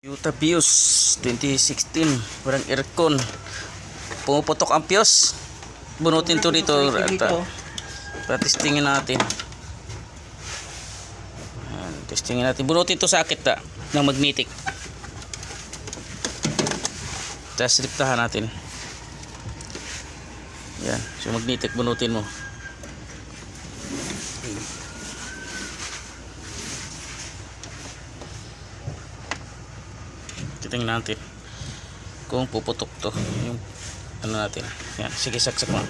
Toyota Vios 2016 walang aircon. Pumuputok ang Vios bunutin to dito rata para testingin natin. Testingin natin. Bunutin to sa akit ta ng magnetic. Tapos liptahan natin. Yan so magnetic bunutin mo titingnan natin kung puputok to. Yung ano natin. Yan. Sige saksak mo.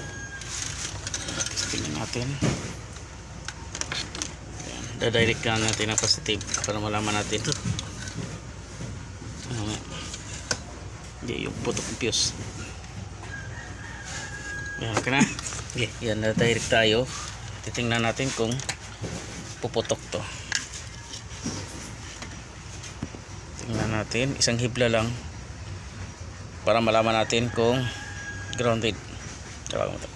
Tingnan natin. Yan. Dadirect lang natin ang positive para malaman natin. To ano hindi yung putok ng fuse. Yan ka na? Yan dadirect tayo. Titingnan natin kung puputok to tingnan natin. Isang hibla lang. Para malaman natin kung grounded. Tawag mo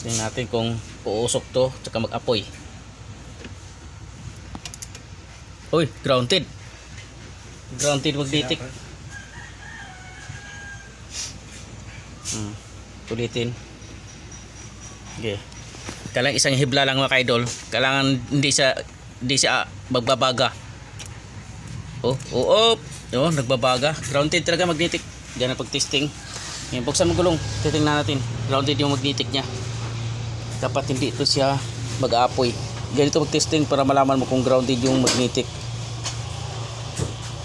tingnan natin kung uusok to tsaka mag-apoy. Uy grounded. Grounded magnetic hmm. ulitin. Okay. Kailangan isang hibla lang mga idol kailangan hindi siya hindi siya magbabaga. Oh oh oh. Oh nagbabaga. Grounded talaga magnetic. Yan ang pag-testing yan buksan mo gulong. Titingnan natin. Grounded yung magnetic niya. Dapat hindi ito siya mag-aapoy. Ganito mag-testing para malaman mo kung grounded yung magnetic.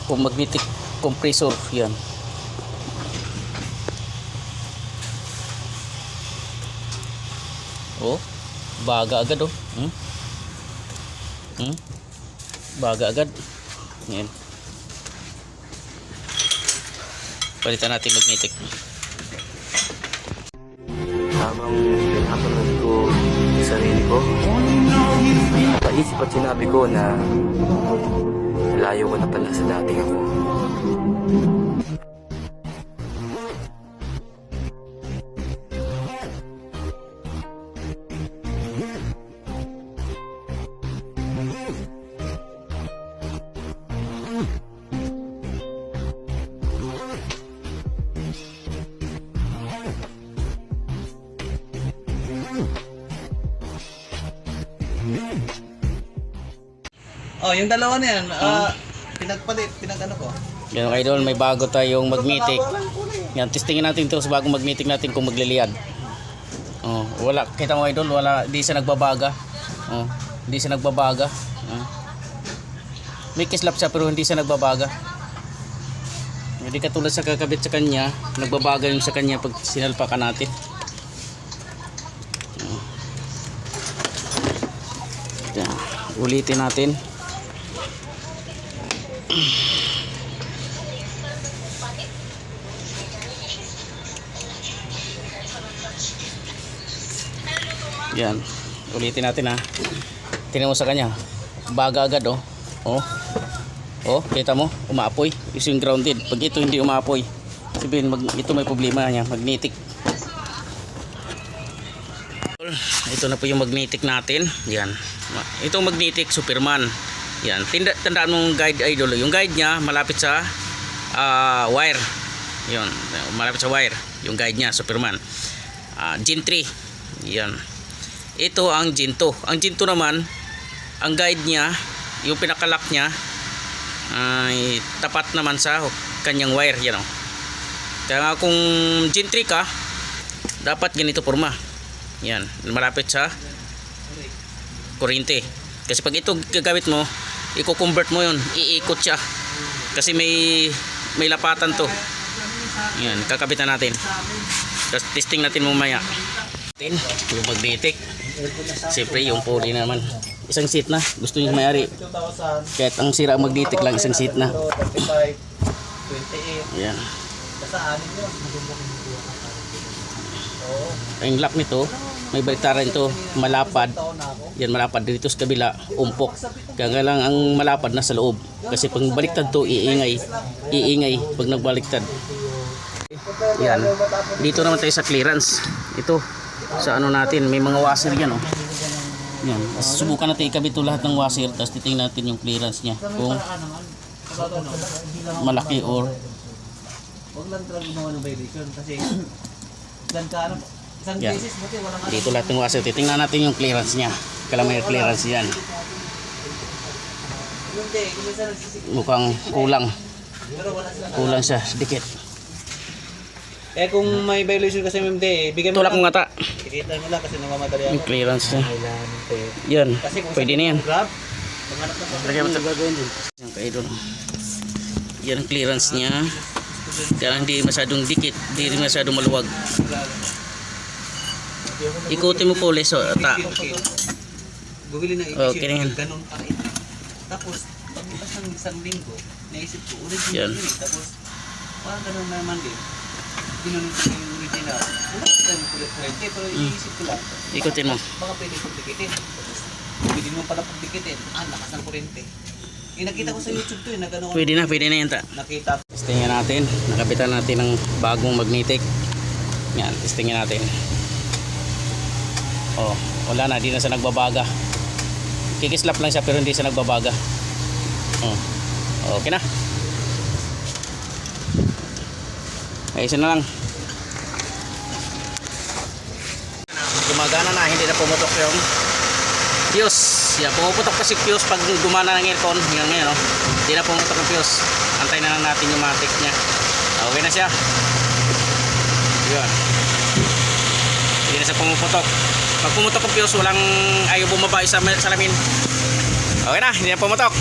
Kung magnetic compressor yan. Oh baga agad oh. Hmm? Hmm? baga agad yan palitan natin magnetic habang pinapanood ko yung sarili ko, napaisip at sinabi ko na layo ko na pala sa dating ako. Oh, yung dalawa na yan, ah, pinagpalit, pinag-ano ko. yan mga idol may bago tayong magnetic yan testingin natin to sa bagong magnetic natin kung magliliyad oh, wala kita mo idol wala di siya nagbabaga oh, hindi siya nagbabaga oh. may kislap siya pero hindi siya nagbabaga hindi katulad sa kakabit sa kanya nagbabaga yung sa kanya pag sinalpakan natin oh. Yan. ulitin natin Yan. Ulitin natin ha. Tingnan mo sa kanya. Baga agad oh. Oh. Oh, kita mo? Umaapoy. Ito yung grounded. Pag ito hindi umaapoy, sabihin mag, ito may problema niya. Magnetic. Ito na po yung magnetic natin. Yan. Itong magnetic Superman. Yan. Tinda, tandaan mong guide idol. Yung guide niya malapit sa ah, wire. Yun. Malapit sa wire. Yung guide niya Superman. Ah, Gen 3. Yan ito ang Ginto. Ang Ginto naman, ang guide niya, yung pinakalock niya, ay tapat naman sa kanyang wire. Yan o. Kaya kung Gen 3 ka, dapat ganito forma. Yan, malapit sa kuryente. Kasi pag ito gagamit mo, i-convert mo yun, iikot siya. Kasi may may lapatan to. Yan, kakabitan natin. Tapos testing natin mamaya. Tin, yung magnetic. Siyempre yung pulley naman. Isang seat na. Gusto niyo mayari. 2,000, Kahit ang sira magnetic lang, isang seat na. 35, 28, Ayan. basta anin yun. Ang lock nito, may baliktaran ito, malapad. Yan malapad dito sa kabila, umpok. Kaya lang ang malapad na sa loob. Kasi pag baliktad to, iingay. Iingay pag nagbaliktad. Yan. Dito naman tayo sa clearance. Ito, sa ano natin, may mga washer yan oh. Yan. Tapos subukan natin ikabit lahat ng washer tapos titingnan natin yung clearance niya kung malaki or Huwag lang talaga gumawa ng violation kasi dan ka ano, isang Yan. beses buti walang ano. dito lahat ng washer titingnan natin yung clearance niya kailangan may clearance yan Yung day, mukhang kulang kulang siya dikit Eh kung may violation kasi MMD, bigyan mo tulak mo nga ta Ikita mo lang kasi namamadali ako. yung clearance niya yan pwede na yan Lagyan mo ito. Yan ka idol. Yan ang clearance niya. Kaya hindi masyadong dikit, hindi rin masyadong maluwag. Ikutin mo po ulit so ta. Bumili ng Oh, Okay na yan. ganun pa rin. Tapos, pagbukas ng isang linggo, naisip ko, original yun eh. Tapos, parang ganun na naman din. Ginunod ko yung original. Wala ko tayo kulit kulit pero Hmm. iisip ko lang, Ikutin mo. baka pwede kong dikitin. Tapos, pwede mo pala pag dikitin. Ah, lakas ng kurente. Eh, nakita ko sa YouTube to eh, na ganun. Pwede na, pwede na yan ta. Nakita Testingin natin. Nakapitan natin ng bagong magnetic. Yan, testingin natin. Oh, wala na, di na siya nagbabaga. Kikislap lang siya pero hindi siya nagbabaga. Oh. Okay na. Ayusin na lang. Gumagana na, hindi na pumutok yung fuse. Yan, pumuputok kasi fuse pag gumana ng aircon. Yan ngayon, oh. Hindi na pumutok ang fuse. Antay na lang natin yung matic niya. Okay na siya. Yun. Hindi na siya pumuputok. Pag pumutok ang fuse, walang ayaw bumaba sa salamin. Okay na, hindi na pumutok.